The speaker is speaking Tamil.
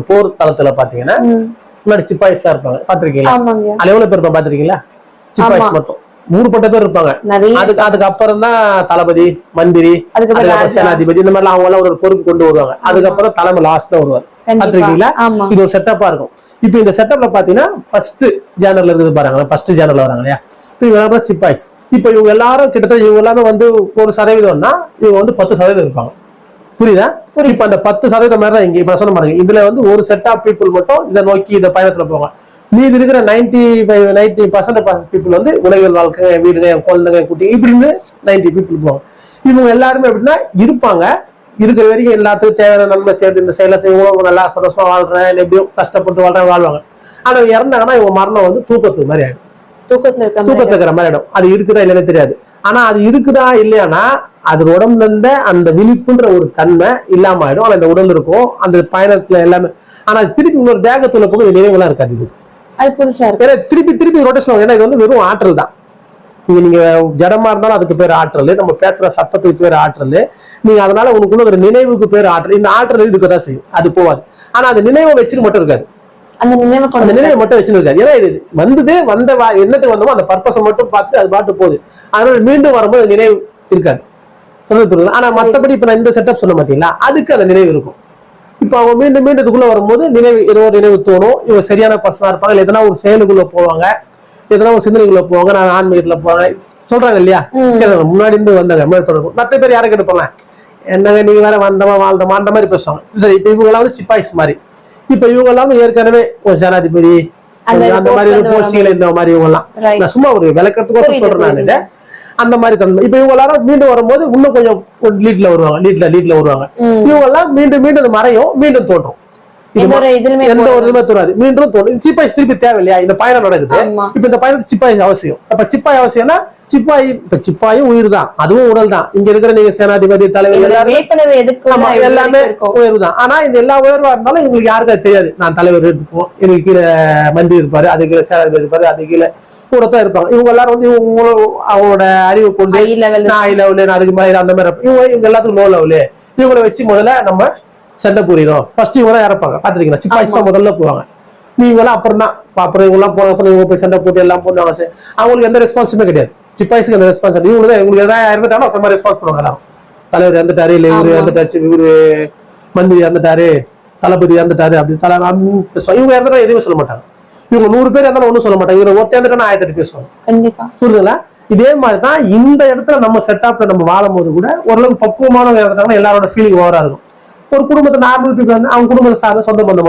போர் தளத்துல பாத்தீங்கன்னா. முன்னாடி சிப்பாய்ஸ் தான் இருப்பாங்க. பாத்திருக்கீங்களா? ஆமாங்க. அது எவ்வளவு பேர் இருப்பாங்க பாத்திருக்கீங்களா? சிப்பாய்ஸ். மட்டும். ஊருப்பட்ட பேர் இருப்பாங்க. அதுக்கு அதுக்கு அப்புறம் தான் தளபதி மந்திரி அதுக்கப்புறம் அதுக்கப்புறம். சேனாதிபதி இந்த மாதிரிலாம் அவங்க எல்லாம் ஒரு பொறுப்பு கொண்டு வருவாங்க. அதுக்கப்புறம் தலைமை லாஸ்ட் தான் வருவார். பாத்திருக்கீங்களா? இது ஒரு செட்டப்பா இருக்கும். இப்போ இந்த செட்டப்ல பாத்தீங்கன்னா ஃபர்ஸ்ட் ஜேனர்ல இருக்குது பாருங்க ஃபர்ஸ்ட் ஜேனர்ல வராங்க இல்லையா? இப்போ இவங்க சிப்பாய்ஸ். இப்போ இவங்க எல்லாரும் கிட்டத்தட்ட இவங்க எல்லாமே வந்து ஒரு சதவீதம்னா இவங்க வந்து பத்து சதவீதம் இருப்பாங்க. புரியுதா? இப்ப அந்த பத்து சதவீதம் மாதிரி தான் இங்க இப்ப சொன்ன பாருங்க இதுல வந்து ஒரு செட் ஆஃப் பீப்புள் மட்டும் இதை நோக்கி இந்த பயணத்துல போவாங்க மீதி இருக்கிற ninety five ninety percent people வந்து உலகில் வாழ்க்கை என் வீடுங்க என் குழந்தைங்க என் குட்டி இப்படின்னு நைன்டி பீப்புள் போவாங்க இவங்க எல்லாருமே எப்படின்னா இருப்பாங்க. இருக்கிற வரைக்கும் எல்லாத்துக்கும் தேவையான நன்மை சேர்ந்து இந்த செயலை செய்வோம் நல்லா சந்தோஷமா வாழ்றேன். எப்படியும் கஷ்டப்பட்டு வாழ்றேன் வாழ்வாங்க. ஆனா இறந்தாங்கன்னா இவங்க மரணம் வந்து தூக்கத்துக்கு மாதிரி ஆயிடும். தூக்கத்துல இருக்கிற மாதிரி ஆயிடும். அது இருக்குதா இல்லைன்னு தெரியாது. ஆனா அது இருக்குதா இல்லையானா அது உடம்புல இருந்த அந்த விழிப்புன்ற ஒரு தன்மை இல்லாம ஆயிடும். ஆனா இந்த உடல் இருக்கும். அந்த பயணத்துல எல்லாமே ஆனா திருப்பி இன்னொரு தேகத்துல போகும் இது நினைவுலாம் இருக்காது இது. அது புதுசா இருக்கு. திருப்பி திருப்பி ரொட்டேஷன் ஏன்னா இது வந்து வெறும் ஆற்றல் தான். நீங்க நீங்க ஜடமா இருந்தாலும் அதுக்கு பேர் ஆற்றல். நம்ம பேசுற சத்தத்துக்கு பேர் ஆற்றல். நீங்க அதனால உனக்குள்ள ஒரு நினைவுக்கு பேர் ஆற்றல். இந்த ஆற்றல் இதுக்கு தான் செய்யும். அது போவாது ஆனா அந்த நினைவை வச்சுட்டு மட்டும் இருக்காது. அந்த நினைவு அந்த நிலையை மட்டும் வச்சிருக்காரு ஏன்னா இது வந்தது வந்த என்னத்துக்கு வந்தோமோ அந்த பர்பஸை மட்டும் பார்த்துட்டு அது பாட்டு போகுது. அதனால மீண்டும் வரும்போது நினைவு இருக்காது. புரியுது. ஆனா மத்தபடி இப்ப நான் இந்த செட்டப் சொன்ன பாத்தீங்களா? அதுக்கு அந்த நினைவு இருக்கும். இப்ப அவங்க மீண்டும் மீண்டும் இதுக்குள்ள வரும்போது நினைவு ஏதோ ஒரு நினைவு தோணும். இவங்க சரியான பர்சனா இருப்பாங்க. எதனா ஒரு செயலுக்குள்ள போவாங்க. எதனா ஒரு சிந்தனைக்குள்ள போவாங்க. நான் ஆன்மீகத்துல போவாங்க சொல்றாங்க இல்லையா? முன்னாடி இருந்து வந்தாங்க முன்னாடி தொடர்பு? மத்த பேர் யாரை கேட்டுப்பாங்க? என்னங்க நீங்க வேற வந்தமா வாழ்ந்தமா? அந்த மாதிரி பேசுவாங்க. சரி இப்ப இவங்க எல்லாம் வந்து சிப்பாய்ஸ் மாதிரி. இப்ப இவங்க எல்லாம் ஏற்கனவே ஒரு சேனாதிபதி அந்த மாதிரி போஸ்டிங்ல இந்த மாதிரி இவங்க எல்லாம். நான் சும்மா ஒரு விளக்கத்துக்கோசம் சொல்றேன் நான். அந்த மாதிரி தன்மை இப்ப இவங்க எல்லாரும் மீண்டும் வரும்போது இன்னும் கொஞ்சம் லீட்ல வருவாங்க லீட்ல லீட்ல வருவாங்க. இவங்க எல்லாம் மீண்டும் மீண்டும் மறையும் மீண்டும் தோன்றும். எந்த ஒரு. இதுமே தோறாது மீண்டும் சிப்பாய் திருப்பி தேவை இல்லையா இந்த பயணம் நடக்குது. இப்ப இந்த பயணத்துக்கு சிப்பாய் அவசியம். அப்ப சிப்பாய் அவசியம்னா சிப்பாய் இப்ப சிப்பாயும் உயிர் தான் அதுவும் உடல் தான் இங்க இருக்கிற நீங்க சேனாதிபதி தலைவர் எல்லாரும் எல்லாமே உயர்வு தான் ஆனா இந்த எல்லா உயர்வா இருந்தாலும் இவங்களுக்கு யாருக்கும் தெரியாது. நான் தலைவர் இருப்போம். எனக்கு கீழே மந்திரி இருப்பாரு. அது கீழே சேனாதிபதி இருப்பாரு. அது கீழே கூடத்தான் இருப்பாங்க. இவங்க எல்லாரும் வந்து இவங்க அவங்களோட அறிவு கொண்டு நான் ஹை லெவலு நான் அதுக்கு மேல அந்த மாதிரி இவங்க எல்லாத்துக்கும் லோ லெவலு இவங்களை வச்சு முதல்ல நம்ம சண்டை புரியணும் ஃபர்ஸ்ட் இவங்க தான் இறப்பாங்க. பாத்துருக்கீங்களா சிப்பாய்ஸ் தான் முதல்ல போவாங்க. நீங்க எல்லாம் அப்புறம் தான். அப்புறம் இவங்க எல்லாம் போன அப்புறம் இவங்க போய் சண்டை போட்டு எல்லாம் போட்டு சரி. அவங்களுக்கு எந்த ரெஸ்பான்ஸுமே கிடையாது. சிப்பாய்ஸ்க்கு எந்த ரெஸ்பான்ஸ் இவங்க தான் இவங்களுக்கு எதாவது இறந்துட்டாலும் அப்புறமா ரெஸ்பான்ஸ் பண்ணுவாங்க எல்லாரும். தலைவர் இறந்துட்டாரு இல்ல இவரு. இறந்துட்டாச்சு இவரு மந்திரி இறந்துட்டாரு தளபதி இறந்துட்டாரு அப்படி தலை அப்படின்னு பேசுவாங்க. இவங்க இறந்துட்டா எதுவுமே சொல்ல மாட்டாங்க. இவங்க நூறு பேர் இருந்தாலும் ஒண்ணும் சொல்ல மாட்டாங்க. இவங்க ஒருத்தர் இறந்துட்டா ஆயிரத்தி பேசுவாங்க கண்டிப்பா. புரியுதுங்களா? இதே மாதிரி தான் இந்த இடத்துல நம்ம செட்டப்ல நம்ம வாழும் போது கூட ஓரளவுக்கு பக்குவமான இறந்துட்டாங்கன்னா எல்லாரோட ஃபீலிங் ஓவரா இருக்கும். ஒரு குடும்பத்தை நார்மல் பீப்புள் வந்து அவங்க குடும்பத்தை சார்ந்த சொந்த பந்தம்